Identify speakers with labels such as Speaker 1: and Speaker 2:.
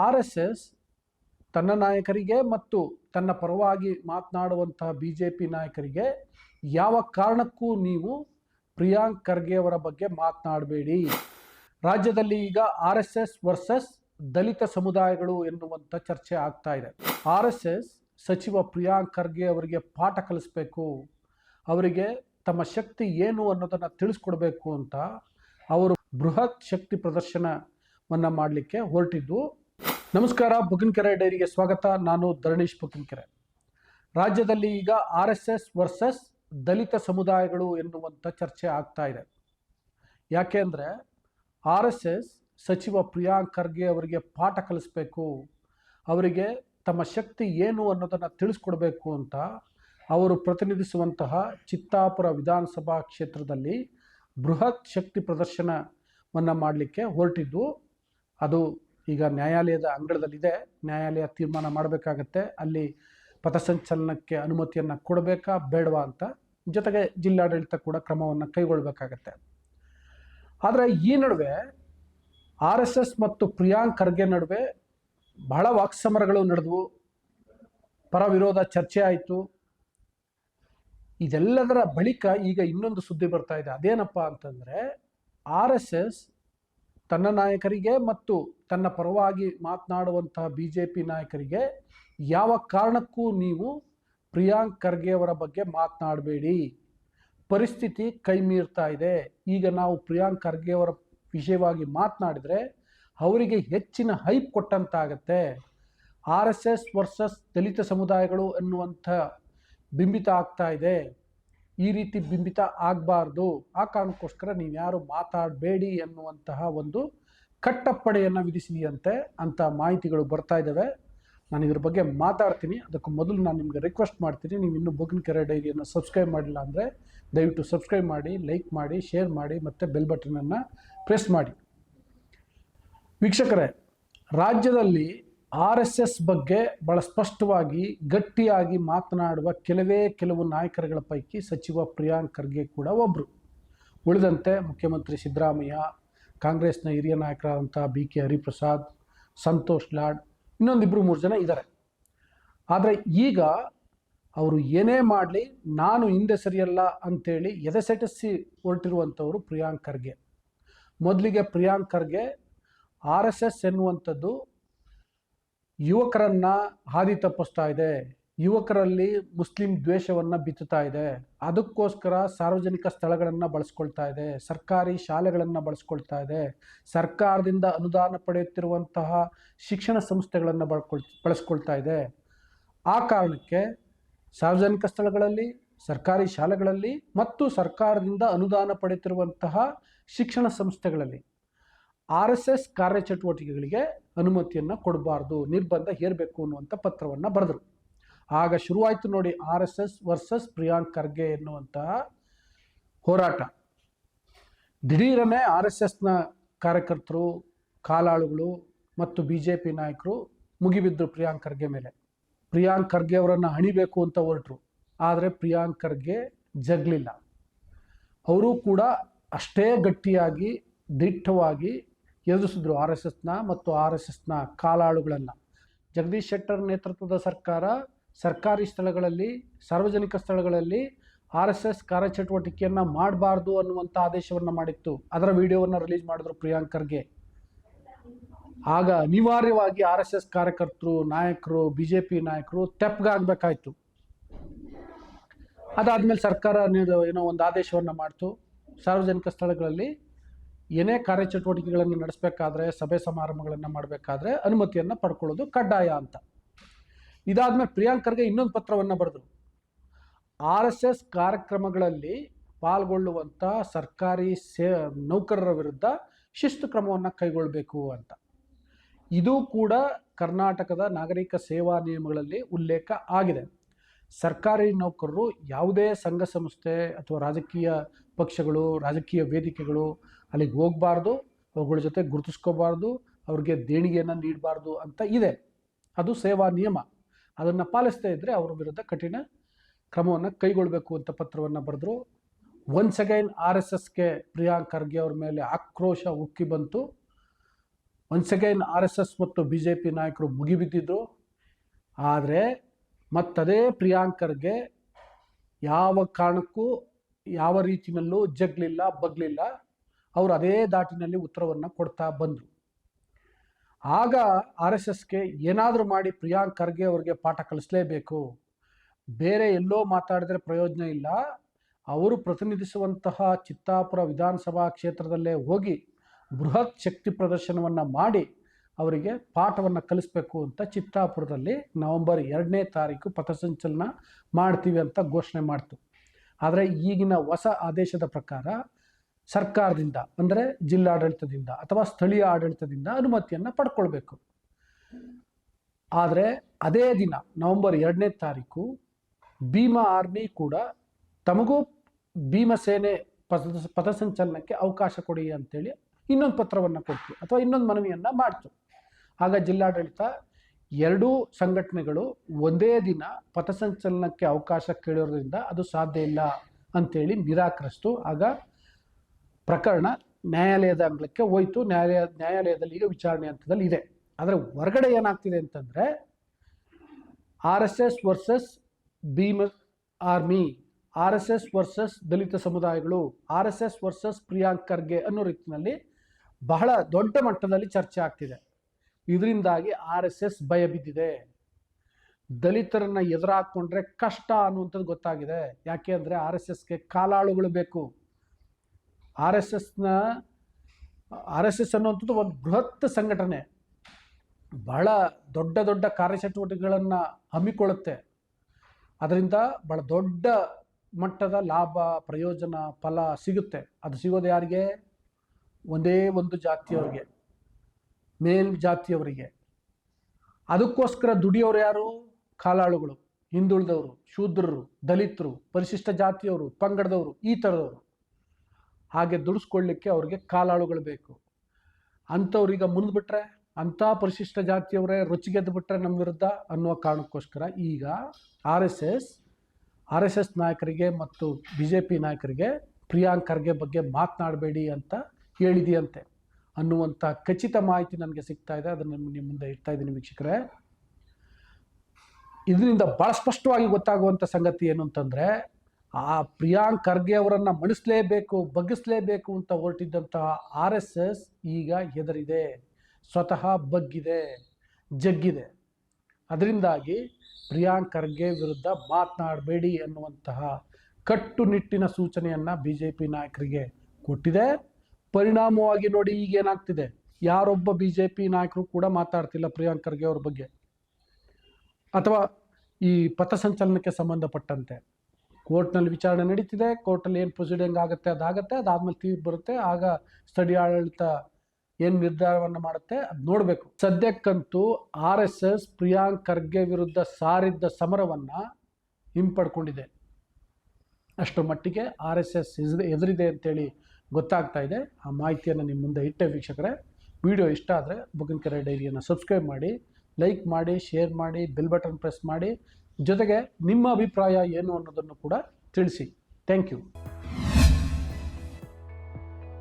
Speaker 1: R S S ತನ್ನ ನಾಯಕರಿಗೆ ಮತ್ತು ತನ್ನ ಪರವಾಗಿ ಮಾತನಾಡುವಂತಹ ಬಿ ಜೆ ಪಿ ನಾಯಕರಿಗೆ ಯಾವ ಕಾರಣಕ್ಕೂ ನೀವು ಪ್ರಿಯಾಂಕ್ ಖರ್ಗೆ ಅವರ ಬಗ್ಗೆ ಮಾತನಾಡಬೇಡಿ. ರಾಜ್ಯದಲ್ಲಿ ಈಗ R S S versus Dalit ಸಮುದಾಯಗಳು ಎನ್ನುವಂಥ ಚರ್ಚೆ ಆಗ್ತಾ ಇದೆ. ಆರ್ ಎಸ್ ಎಸ್ ಸಚಿವ ಪ್ರಿಯಾಂಕ್ ಖರ್ಗೆ ಅವರಿಗೆ ಪಾಠ ಕಲಿಸ್ಬೇಕು. ಅವರಿಗೆ ತಮ್ಮ ಶಕ್ತಿ ಏನು ಅನ್ನೋದನ್ನು ತಿಳಿಸ್ಕೊಡ್ಬೇಕು ಅಂತ ಅವರು ಬೃಹತ್ ಶಕ್ತಿ ಪ್ರದರ್ಶನವನ್ನು ಮಾಡಲಿಕ್ಕೆ ಹೊರಟಿದ್ದು ನಮಸ್ಕಾರ, ಬುಗಿನಕೆರೆ ಡೈರಿಗೆ ಸ್ವಾಗತ. ನಾನು ಧರಣೀಶ್ ಬುಕ್ಕನಕೆರೆ ರಾಜ್ಯದಲ್ಲಿ ಈಗ R S S versus Dalit ಸಮುದಾಯಗಳು ಎನ್ನುವಂಥ ಚರ್ಚೆ ಆಗ್ತಾ ಇದೆ. ಯಾಕೆ ಅಂದರೆ ಆರ್ ಎಸ್ ಎಸ್ ಸಚಿವ ಪ್ರಿಯಾಂಕ್ ಖರ್ಗೆ ಅವರಿಗೆ ಪಾಠ ಕಲಿಸ್ಬೇಕು, ಅವರಿಗೆ ತಮ್ಮ ಶಕ್ತಿ ಏನು ಅನ್ನೋದನ್ನು ತಿಳಿಸ್ಕೊಡ್ಬೇಕು ಅಂತ ಅವರು ಪ್ರತಿನಿಧಿಸುವಂತಹ ಚಿತ್ತಾಪುರ ವಿಧಾನಸಭಾ ಕ್ಷೇತ್ರದಲ್ಲಿ ಬೃಹತ್ ಶಕ್ತಿ ಪ್ರದರ್ಶನವನ್ನು ಮಾಡಲಿಕ್ಕೆ ಹೊರಟಿದ್ದು, ಅದು ಈಗ ನ್ಯಾಯಾಲಯದ ಅಂಗಳದಲ್ಲಿದೆ. ನ್ಯಾಯಾಲಯ ತೀರ್ಮಾನ ಮಾಡಬೇಕಾಗತ್ತೆ. ಅಲ್ಲಿ ಪಥಸಂಚಲನಕ್ಕೆ ಅನುಮತಿಯನ್ನು ಕೊಡಬೇಕಾ, ಬೇಡವಾ ಅಂತ ಜೊತೆಗೆ ಜಿಲ್ಲಾಡಳಿತ ಕೂಡ ಕ್ರಮವನ್ನು ಕೈಗೊಳ್ಳಬೇಕಾಗತ್ತೆ ಆದರೆ ಈ ನಡುವೆ ಆರ್ ಎಸ್ ಎಸ್ ಮತ್ತು ಪ್ರಿಯಾಂಕ್ ಖರ್ಗೆ ನಡುವೆ ಬಹಳ ವಾಕ್ಸಮರಗಳು ನಡೆದವು. ಪರ ವಿರೋಧ ಚರ್ಚೆ ಆಯಿತು. ಇದೆಲ್ಲದರ ಬಳಿಕ ಈಗ ಇನ್ನೊಂದು ಸುದ್ದಿ ಬರ್ತಾ ಇದೆ. ಅದೇನಪ್ಪ ಅಂತಂದರೆ, ಆರ್ ಎಸ್ ಎಸ್ ತನ್ನ ನಾಯಕರಿಗೆ ಮತ್ತು ತನ್ನ ಪರವಾಗಿ ಮಾತನಾಡುವಂತಹ ಬಿ ಜೆ ಪಿ ನಾಯಕರಿಗೆ ಯಾವ ಕಾರಣಕ್ಕೂ ನೀವು ಪ್ರಿಯಾಂಕ್ ಖರ್ಗೆ ಅವರ ಬಗ್ಗೆ ಮಾತನಾಡಬೇಡಿ. ಪರಿಸ್ಥಿತಿ ಕೈ ಮೀರ್ತಾ ಇದೆ. ಈಗ ನಾವು ಪ್ರಿಯಾಂಕ್ ಖರ್ಗೆ ಅವರ ವಿಷಯವಾಗಿ ಮಾತನಾಡಿದರೆ ಅವರಿಗೆ ಹೆಚ್ಚಿನ hype ಕೊಟ್ಟಂತಾಗತ್ತೆ. R S S versus Dalit ಸಮುದಾಯಗಳು ಎನ್ನುವಂಥ ಬಿಂಬಿತ ಆಗ್ತಾ ಇದೆ. ಈ ರೀತಿ ಬಿಂಬಿತ ಆಗಬಾರ್ದು. ಆ ಕಾರಣಕ್ಕೋಸ್ಕರ ನೀವು ಯಾರು ಮಾತಾಡಬೇಡಿ ಎನ್ನುವಂತಹ ಒಂದು ಕಟ್ಟಪ್ಪಡೆಯನ್ನು ವಿಧಿಸಿದೆಯಂತೆ ಅಂತ ಮಾಹಿತಿಗಳು ಬರ್ತಾ ಇದ್ದಾವೆ ನಾನು ಇದ್ರ ಬಗ್ಗೆ ಮಾತಾಡ್ತೀನಿ. ಅದಕ್ಕೂ ಮೊದಲು ನಾನು ನಿಮಗೆ ರಿಕ್ವೆಸ್ಟ್ ಮಾಡ್ತೀನಿ. ನೀವು ಇನ್ನೂ ಬೊಗಿನ ಕೆರೆ ಡೈರಿಯನ್ನು ಸಬ್ಸ್ಕ್ರೈಬ್ ಮಾಡಿಲ್ಲ ಅಂದರೆ ದಯವಿಟ್ಟು ಸಬ್ಸ್ಕ್ರೈಬ್ ಮಾಡಿ ಲೈಕ್ ಮಾಡಿ ಶೇರ್ ಮಾಡಿ ಮತ್ತು ಬೆಲ್ ಬಟನನ್ನು ಪ್ರೆಸ್ ಮಾಡಿ. ವೀಕ್ಷಕರೇ, ರಾಜ್ಯದಲ್ಲಿ ಆರ್ ಎಸ್ ಎಸ್ ಬಗ್ಗೆ ಭಾಳ ಸ್ಪಷ್ಟವಾಗಿ, ಗಟ್ಟಿಯಾಗಿ ಮಾತನಾಡುವ ಕೆಲವೇ ಕೆಲವು ನಾಯಕರುಗಳ ಪೈಕಿ ಸಚಿವ ಪ್ರಿಯಾಂಕ್ ಖರ್ಗೆ ಕೂಡ ಒಬ್ಬರು ಉಳಿದಂತೆ ಮುಖ್ಯಮಂತ್ರಿ ಸಿದ್ದರಾಮಯ್ಯ, ಕಾಂಗ್ರೆಸ್ನ ಹಿರಿಯ ನಾಯಕರಾದಂಥ ಬಿ ಕೆ ಹರಿಪ್ರಸಾದ್, ಸಂತೋಷ್ ಲಾಡ್ ಇನ್ನೊಂದಿಬ್ಬರು ಮೂರು ಜನ ಇದ್ದಾರೆ. ಆದರೆ ಈಗ ಅವರು ಏನೇ ಮಾಡಲಿ, ನಾನು ಹಿಂದೆ ಸರಿಯಲ್ಲ ಅಂತೇಳಿ ಎದೆಸೆಟಿಸಿ ಹೊರಟಿರುವಂಥವರು ಪ್ರಿಯಾಂಕ್ ಖರ್ಗೆ. ಮೊದಲಿಗೆ Priyank Kharge R S S ಎನ್ನುವಂಥದ್ದು ಯುವಕರನ್ನ ಹಾದಿ ತಪ್ಪಿಸ್ತಾ ಇದೆ. ಯುವಕರಲ್ಲಿ ಮುಸ್ಲಿಂ ದ್ವೇಷವನ್ನು ಬಿತ್ತುತ್ತಾ ಇದೆ. ಅದಕ್ಕೋಸ್ಕರ ಸಾರ್ವಜನಿಕ ಸ್ಥಳಗಳನ್ನು ಬಳಸ್ಕೊಳ್ತಾ ಇದೆ. ಸರ್ಕಾರಿ ಶಾಲೆಗಳನ್ನು ಬಳಸ್ಕೊಳ್ತಾ ಇದೆ. ಸರ್ಕಾರದಿಂದ ಅನುದಾನ ಪಡೆಯುತ್ತಿರುವಂತಹ ಶಿಕ್ಷಣ ಸಂಸ್ಥೆಗಳನ್ನು ಬಳಕೊಳ್, ಬಳಸ್ಕೊಳ್ತಾ ಇದೆ. ಆ ಕಾರಣಕ್ಕೆ ಸಾರ್ವಜನಿಕ ಸ್ಥಳಗಳಲ್ಲಿ, ಸರ್ಕಾರಿ ಶಾಲೆಗಳಲ್ಲಿ ಮತ್ತು ಸರ್ಕಾರದಿಂದ ಅನುದಾನ ಪಡೆಯುತ್ತಿರುವಂತಹ ಶಿಕ್ಷಣ ಸಂಸ್ಥೆಗಳಲ್ಲಿ ಆರ್ ಎಸ್ ಎಸ್ ಕಾರ್ಯಚಟುವಟಿಕೆಗಳಿಗೆ ಅನುಮತಿಯನ್ನು ಕೊಡಬಾರ್ದು, ನಿರ್ಬಂಧ ಹೇರಬೇಕು ಅನ್ನುವಂಥ ಪತ್ರವನ್ನು ಬರೆದರು. ಆಗ ಶುರುವಾಯಿತು ನೋಡಿ R S S versus Priyank Kharge ಎನ್ನುವಂತಹ ಹೋರಾಟ. ದಿಢೀರನೆ ಆರ್ ಎಸ್ ಎಸ್ನ ಕಾರ್ಯಕರ್ತರು, ಕಾಲಾಳುಗಳು ಮತ್ತು ಬಿ ಜೆ ಪಿ ನಾಯಕರು ಮುಗಿಬಿದ್ದರು ಪ್ರಿಯಾಂಕ್ ಖರ್ಗೆ ಮೇಲೆ. ಪ್ರಿಯಾಂಕ್ ಖರ್ಗೆ ಅವರನ್ನು ಹಣಿಬೇಕು ಅಂತ ಹೊರಟರು. ಆದರೆ ಪ್ರಿಯಾಂಕ್ ಖರ್ಗೆ ಜಗಲಿಲ್ಲ. ಅವರು ಕೂಡ ಅಷ್ಟೇ ಗಟ್ಟಿಯಾಗಿ, ದಿಟ್ಟವಾಗಿ ಎದುರಿಸಿದ್ರು ಆರ್ ಎಸ್ ಎಸ್ನ ಮತ್ತು ಆರ್ ಎಸ್ ಎಸ್ನ ಕಾಲಾಳುಗಳನ್ನು. ಜಗದೀಶ್ ಶೆಟ್ಟರ್ ನೇತೃತ್ವದ ಸರ್ಕಾರ ಸರ್ಕಾರಿ ಸ್ಥಳಗಳಲ್ಲಿ, ಸಾರ್ವಜನಿಕ ಸ್ಥಳಗಳಲ್ಲಿ ಆರ್ ಎಸ್ ಎಸ್ ಕಾರ್ಯಚಟುವಟಿಕೆಯನ್ನು ಮಾಡಬಾರ್ದು ಅನ್ನುವಂಥ ಆದೇಶವನ್ನು ಮಾಡಿತ್ತು. ಅದರ ವಿಡಿಯೋವನ್ನು ರಿಲೀಸ್ ಮಾಡಿದ್ರು ಪ್ರಿಯಾಂಕರ್ಗೆ. ಆಗ ಅನಿವಾರ್ಯವಾಗಿ ಆರ್ ಎಸ್ ಎಸ್ ಕಾರ್ಯಕರ್ತರು, ನಾಯಕರು ಬಿ ಜೆ ಪಿ ನಾಯಕರು ತೆಪ್ಪಗಾಗಬೇಕಾಯ್ತು ಅದಾದಮೇಲೆ ಸರ್ಕಾರ ಏನೋ ಒಂದು ಆದೇಶವನ್ನು ಮಾಡ್ತು. ಸಾರ್ವಜನಿಕ ಸ್ಥಳಗಳಲ್ಲಿ ಏನೇ ಕಾರ್ಯಚಟುವಟಿಕೆಗಳನ್ನು ನಡೆಸಬೇಕಾದ್ರೆ, ಸಭೆ ಸಮಾರಂಭಗಳನ್ನು ಮಾಡಬೇಕಾದ್ರೆ ಅನುಮತಿಯನ್ನು ಪಡ್ಕೊಳ್ಳೋದು ಕಡ್ಡಾಯ ಅಂತ. ಇದಾದ್ಮೇಲೆ ಪ್ರಿಯಾಂಕರ್ಗೆ ಇನ್ನೊಂದು ಪತ್ರವನ್ನು ಬರೆದರು. ಆರ್ ಎಸ್ ಎಸ್ ಕಾರ್ಯಕ್ರಮಗಳಲ್ಲಿ ಪಾಲ್ಗೊಳ್ಳುವಂಥ ಸರ್ಕಾರಿ ಸೇ, ನೌಕರರ ವಿರುದ್ಧ ಶಿಸ್ತು ಕ್ರಮವನ್ನು ಕೈಗೊಳ್ಳಬೇಕು ಅಂತ. ಇದು ಕೂಡ ಕರ್ನಾಟಕದ ನಾಗರಿಕ ಸೇವಾ ನಿಯಮಗಳಲ್ಲಿ ಉಲ್ಲೇಖ ಆಗಿದೆ. ಸರ್ಕಾರಿ ನೌಕರರು ಯಾವುದೇ ಸಂಘ ಸಂಸ್ಥೆ ಅಥವಾ ರಾಜಕೀಯ ಪಕ್ಷಗಳು, ರಾಜಕೀಯ ವೇದಿಕೆಗಳು ಅಲ್ಲಿಗೆ ಹೋಗಬಾರ್ದು, ಅವುಗಳ ಜೊತೆ ಗುರುತಿಸ್ಕೋಬಾರ್ದು, ಅವ್ರಿಗೆ ದೇಣಿಗೆಯನ್ನು ನೀಡಬಾರ್ದು ಅಂತ ಇದೆ. ಅದು ಸೇವಾ ನಿಯಮ. ಅದನ್ನು ಪಾಲಿಸ್ತಾ ಇದ್ದರೆ ಅವ್ರ ವಿರುದ್ಧ ಕಠಿಣ ಕ್ರಮವನ್ನು ಕೈಗೊಳ್ಳಬೇಕು ಅಂತ ಪತ್ರವನ್ನು ಬರೆದ್ರು. ಒನ್ಸ್ ಅಗೈನ್ ಆರ್ ಎಸ್ ಎಸ್ಗೆ ಪ್ರಿಯಾಂಕ್ ಖರ್ಗೆ ಅವ್ರ ಮೇಲೆ ಆಕ್ರೋಶ ಉಕ್ಕಿ ಬಂತು. Once again R S S ಮತ್ತು ಬಿ ಜೆ ಪಿ ನಾಯಕರು ಮುಗಿಬಿದ್ದಿದ್ರು. ಆದರೆ ಮತ್ತದೇ ಪ್ರಿಯಾಂಕರ್ಗೆ ಯಾವ ಕಾರಣಕ್ಕೂ ಯಾವ ರೀತಿಯಲ್ಲೂ ಜಗ್ಲಿಲ್ಲ, ಬಗ್ಲಿಲ್ಲ. ಅವರು ಅದೇ ದಾಟಿನಲ್ಲಿ ಉತ್ತರವನ್ನು ಕೊಡ್ತಾ ಬಂದರು. ಆಗ ಆರ್ ಎಸ್ ಎಸ್ಗೆ ಏನಾದರೂ ಮಾಡಿ ಪ್ರಿಯಾಂಕ್ ಖರ್ಗೆ ಅವ್ರಿಗೆ ಪಾಠ ಕಲಿಸಲೇಬೇಕು. ಬೇರೆ ಎಲ್ಲೋ ಮಾತಾಡಿದ್ರೆ ಪ್ರಯೋಜನ ಇಲ್ಲ. ಅವರು ಪ್ರತಿನಿಧಿಸುವಂತಹ ಚಿತ್ತಾಪುರ ವಿಧಾನಸಭಾ ಕ್ಷೇತ್ರದಲ್ಲೇ ಹೋಗಿ ಬೃಹತ್ ಶಕ್ತಿ ಪ್ರದರ್ಶನವನ್ನು ಮಾಡಿ ಅವರಿಗೆ ಪಾಠವನ್ನು ಕಲಿಸಬೇಕು ಅಂತ ಚಿತ್ತಾಪುರದಲ್ಲಿ ನವೆಂಬರ್ ಎರಡನೇ ತಾರೀಕು ಪಥಸಂಚಲನ ಮಾಡ್ತೀವಿ ಅಂತ ಘೋಷಣೆ ಮಾಡ್ತು. ಆದರೆ ಈಗಿನ ಹೊಸ ಆದೇಶದ ಪ್ರಕಾರ ಸರ್ಕಾರದಿಂದ, ಅಂದರೆ ಜಿಲ್ಲಾಡಳಿತದಿಂದ ಅಥವಾ ಸ್ಥಳೀಯ ಆಡಳಿತದಿಂದ ಅನುಮತಿಯನ್ನು ಪಡ್ಕೊಳ್ಬೇಕು. ಆದರೆ ಅದೇ ದಿನ, ನವೆಂಬರ್ ಎರಡನೇ ತಾರೀಕು, ಭೀಮಾ ಆರ್ಮಿ ಕೂಡ ತಮಗೂ ಭೀಮಸೇನೆ ಪಥ ಪಥಸಂಚಲನಕ್ಕೆ ಅವಕಾಶ ಕೊಡಿ ಅಂತೇಳಿ ಇನ್ನೊಂದು ಪತ್ರವನ್ನು ಕೊಡ್ತು, ಅಥವಾ ಇನ್ನೊಂದು ಮನವಿಯನ್ನು ಮಾಡ್ತು. ಆಗ ಜಿಲ್ಲಾಡಳಿತ ಎರಡೂ ಸಂಘಟನೆಗಳು ಒಂದೇ ದಿನ ಪಥಸಂಚಲನಕ್ಕೆ ಅವಕಾಶ ಕೇಳಿರೋದ್ರಿಂದ ಅದು ಸಾಧ್ಯ ಇಲ್ಲ ಅಂತೇಳಿ ನಿರಾಕರಿಸ್ತು. ಆಗ ಪ್ರಕರಣ ನ್ಯಾಯಾಲಯದ ಅಂಗಳಕ್ಕೆ ಹೋಯ್ತು. ನ್ಯಾಯಾಲಯ, ನ್ಯಾಯಾಲಯದಲ್ಲಿ ಈಗ ವಿಚಾರಣೆ ಹಂತದಲ್ಲಿ ಇದೆ. ಆದರೆ ಹೊರಗಡೆ ಏನಾಗ್ತಿದೆ ಅಂತಂದರೆ R S S versus Bhim army, R S S versus Dalit ಸಮುದಾಯಗಳು, R S S versus Priyank Kharge ಅನ್ನೋ ರೀತಿಯಲ್ಲಿ ಬಹಳ ದೊಡ್ಡ ಮಟ್ಟದಲ್ಲಿ ಚರ್ಚೆ ಆಗ್ತಿದೆ. ಇದರಿಂದಾಗಿ ಆರ್ ಎಸ್ ಎಸ್ ಭಯ ಬಿದ್ದಿದೆ. ದಲಿತರನ್ನ ಎದುರಾಕೊಂಡ್ರೆ ಕಷ್ಟ ಅನ್ನುವಂಥದ್ದು ಗೊತ್ತಾಗಿದೆ. ಯಾಕೆ ಅಂದರೆ ಆರ್ ಎಸ್ ಎಸ್ಗೆ ಕಾಲಾಳುಗಳು ಬೇಕು. ಆರ್ ಎಸ್ ಎಸ್ನ ಆರ್ ಎಸ್ ಎಸ್ ಅನ್ನುವಂಥದ್ದು ಒಂದು ಬೃಹತ್ ಸಂಘಟನೆ. ಬಹಳ ದೊಡ್ಡ ದೊಡ್ಡ ಕಾರ್ಯಚಟುವಟಿಕೆಗಳನ್ನು ಹಮ್ಮಿಕೊಳ್ಳುತ್ತೆ. ಅದರಿಂದ ಬಹಳ ದೊಡ್ಡ ಮಟ್ಟದ ಲಾಭ, ಪ್ರಯೋಜನ, ಫಲ ಸಿಗುತ್ತೆ. ಅದು ಸಿಗೋದು ಯಾರಿಗೆ? ಒಂದೇ ಒಂದು ಜಾತಿಯವರಿಗೆ, ಮೇಲ್ ಜಾತಿಯವರಿಗೆ. ಅದಕ್ಕೋಸ್ಕರ ದುಡಿಯೋರು ಯಾರು? ಕಾಲಾಳುಗಳು, ಹಿಂದುಳಿದವರು, ಶೂದ್ರರು, ದಲಿತರು, ಪರಿಶಿಷ್ಟ ಜಾತಿಯವರು, ಪಂಗಡದವರು, ಈ ಥರದವರು ಹಾಗೆ ದುಡಿಸ್ಕೊಳ್ಳಿಕ್ಕೆ ಅವ್ರಿಗೆ ಕಾಲಾಳುಗಳು ಬೇಕು. ಅಂಥವ್ರೀಗ ಮುಂದ್ಬಿಟ್ರೆ ಅಂಥ ಪರಿಶಿಷ್ಟ ಜಾತಿಯವರೇ ಬಿಟ್ರೆ ನಮ್ಮ ವಿರುದ್ಧ ಅನ್ನುವ ಕಾರಣಕ್ಕೋಸ್ಕರ ಈಗ R S S, R S S ನಾಯಕರಿಗೆ ಮತ್ತು ಬಿ ಜೆ ಪಿ ನಾಯಕರಿಗೆ ಪ್ರಿಯಾಂಕ್ ಖರ್ಗೆ ಬಗ್ಗೆ ಮಾತನಾಡಬೇಡಿ ಅಂತ ಹೇಳಿದೆಯಂತೆ ಅನ್ನುವಂಥ ಖಚಿತ ಮಾಹಿತಿ ನನಗೆ ಸಿಗ್ತಾ ಇದೆ. ಅದನ್ನು ನಿಮ್ಮ ಮುಂದೆ ಇಡ್ತಾ ಇದ್ದೀನಿ ವೀಕ್ಷಕರೇ. ಇದರಿಂದ ಭಾಳ ಸ್ಪಷ್ಟವಾಗಿ ಗೊತ್ತಾಗುವಂಥ ಸಂಗತಿ ಏನು ಅಂತಂದರೆ ಆ ಪ್ರಿಯಾಂಕ್ ಖರ್ಗೆ ಅವರನ್ನು ಮಣಿಸಲೇಬೇಕು, ಬಗ್ಗಿಸ್ಲೇಬೇಕು ಅಂತ ಹೊರಟಿದ್ದಂತಹ ಆರ್ ಎಸ್ ಎಸ್ ಈಗ ಹೆದರಿದೆ. ಸ್ವತಃ ಬಗ್ಗಿದೆ, ಜಗ್ಗಿದೆ. ಅದರಿಂದಾಗಿ ಪ್ರಿಯಾಂಕ್ ಖರ್ಗೆ ವಿರುದ್ಧ ಮಾತನಾಡಬೇಡಿ ಅನ್ನುವಂತಹ ಕಟ್ಟುನಿಟ್ಟಿನ ಸೂಚನೆಯನ್ನು ಬಿ ಜೆ ಪಿ ನಾಯಕರಿಗೆ ಕೊಟ್ಟಿದೆ. ಪರಿಣಾಮವಾಗಿ ನೋಡಿ ಈಗ ಏನಾಗ್ತಿದೆ? ಯಾರೊಬ್ಬ ಬಿ ಜೆ ಪಿ ನಾಯಕರು ಕೂಡ ಮಾತಾಡ್ತಿಲ್ಲ ಪ್ರಿಯಾಂಕ್ ಖರ್ಗೆ ಅವ್ರ ಬಗ್ಗೆ. ಅಥವಾ ಈ ಪಥಸಂಚಲನಕ್ಕೆ ಸಂಬಂಧಪಟ್ಟಂತೆ. ಕೋರ್ಟ್ನಲ್ಲಿ ವಿಚಾರಣೆ ನಡೀತಿದೆ, ಕೋರ್ಟಲ್ಲಿ ಏನು ಪ್ರೊಸೀಡಿಂಗ್ ಆಗುತ್ತೆ ಅದಾಗುತ್ತೆ, ಅದಾದ್ಮೇಲೆ ತೀರ್ಪು ಬರುತ್ತೆ, ಆಗ ಸ್ಥಳೀಯ ಆಡಳಿತ ಏನು ನಿರ್ಧಾರವನ್ನು ಮಾಡುತ್ತೆ ಅದು ನೋಡಬೇಕು. ಸದ್ಯಕ್ಕಂತೂ R S S Priyank Kharge ವಿರುದ್ಧ ಸಾರಿದ್ದ ಸಮರವನ್ನು ಹಿಂಪಡ್ಕೊಂಡಿದೆ. ಅಷ್ಟರ ಮಟ್ಟಿಗೆ ಆರ್ ಎಸ್ ಎಸ್ ಎದುರಿದೆ ಅಂತೇಳಿ ಗೊತ್ತಾಗ್ತಾ ಇದೆ. ಆ ಮಾಹಿತಿಯನ್ನು ನಿಮ್ಮ ಮುಂದೆ ಇಟ್ಟೆ ವೀಕ್ಷಕರೇ. ವಿಡಿಯೋ ಇಷ್ಟ ಆದರೆ ಬುಗನ್ಕೆರೆ ಡೈರಿಯನ್ನು ಸಬ್ಸ್ಕ್ರೈಬ್ ಮಾಡಿ, ಲೈಕ್ ಮಾಡಿ, ಶೇರ್ ಮಾಡಿ, ಬೆಲ್ ಬಟನ್ ಪ್ರೆಸ್ ಮಾಡಿ. ಜೊತೆಗೆ ನಿಮ್ಮ ಅಭಿಪ್ರಾಯ ಏನು ಅನ್ನೋದನ್ನು ಕೂಡ ತಿಳಿಸಿ. Thank you